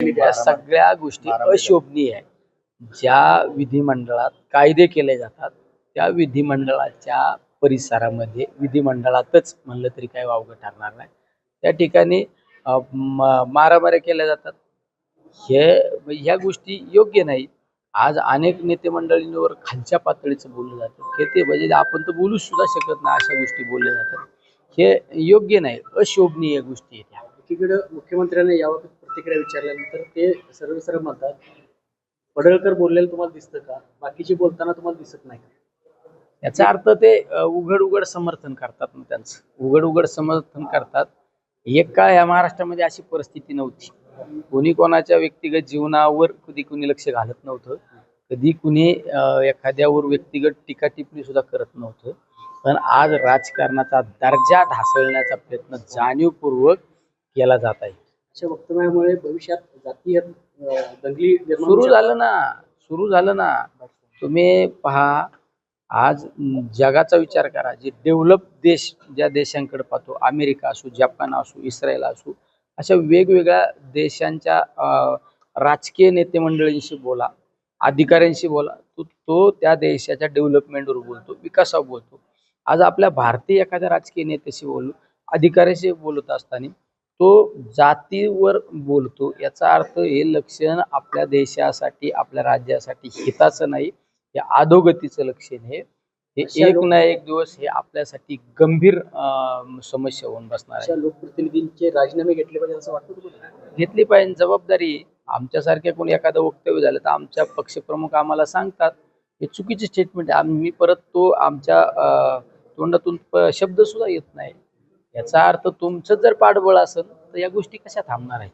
या सगळ्या गोष्टी अशोभनीय आहे. ज्या विधिमंडळात कायदे केले जातात त्या विधिमंडळाच्या परिसरामध्ये विधिमंडळातच म्हणलं तरी काही वावगं ठरणार नाही. त्या ठिकाणी मारामाऱ्या केल्या जातात. हे ह्या गोष्टी योग्य नाही आज अनेक नेते मंडळींवर खालच्या पातळीचं बोललं जातं. हे ते म्हणजे आपण तर बोलू सुद्धा शकत नाही अशा गोष्टी बोलल्या जातात. हे योग्य नाही. अशोभनीय गोष्टी आहेत. एकीकडे मुख्यमंत्र्यांनी याबाबत प्रतिक्रिया विचारल्यानंतर ते सर्व सर्व म्हणतात पडळकर बोललेलं तुम्हाला दिसतं का? बाकीचे बोलताना तुम्हाला दिसत नाही याचा अर्थ ते उघड उघड समर्थन करतात ना त्यांचं. उघड उघड समर्थन करतात. एक काळ या महाराष्ट्रामध्ये अशी परिस्थिती नव्हती. कोणी कोणाच्या व्यक्तिगत जीवनावर कधी कुणी लक्ष घालत नव्हतं. कधी कुणी एखाद्यावर व्यक्तिगत टीका टिप्पणी सुद्धा करत नव्हतं. पण आज राजकारणाचा दर्जा ढासळण्याचा प्रयत्न जाणीवपूर्वक केला जात आहे. अशा वक्तव्यामुळे भविष्यात जातीय दंगली सुरू झालं ना सुरू झालं ना. तुम्ही पहा आज जगाचा विचार करा जे डेव्हलप देश ज्या देशांकडे पाहतो अमेरिका असो जपान असो इस्रायल असो अशा वेगवेगळ्या देशांच्या राजकीय नेते मंडळींशी बोला अधिकाऱ्यांशी बोला तो तो त्या देशाच्या डेव्हलपमेंटवर बोलतो विकासावर बोलतो. आज आपल्या भारतीय एखाद्या राजकीय नेत्याशी बोलू अधिकाऱ्याशी बोलत असताना तो जातीवर बोलतो. याचा अर्थ हे लक्षण आपल्या देशासाठी आपल्या राज्यासाठी हिताचं नाही हे अधोगतीचं लक्षण हे हे एक ना एक दिवस हे आपल्यासाठी गंभीर समस्या होऊन बसणार आहे. लोकप्रतिनिधींचे राजीनामे घेतले पाहिजे असं वाटतं घेतली पाहिजे जबाबदारी. आमच्यासारख्या कोणी एखादं वक्तव्य झालं तर आमच्या पक्षप्रमुख आम्हाला सांगतात. हे चुकीचे स्टेटमेंट आहे. आम्ही परत तो आमच्या तोंडातून शब्द सुद्धा येत नाही. याचा अर्थ तुमचं जर पाठबळ असेल तर या गोष्टी कशा थांबणार आहेत?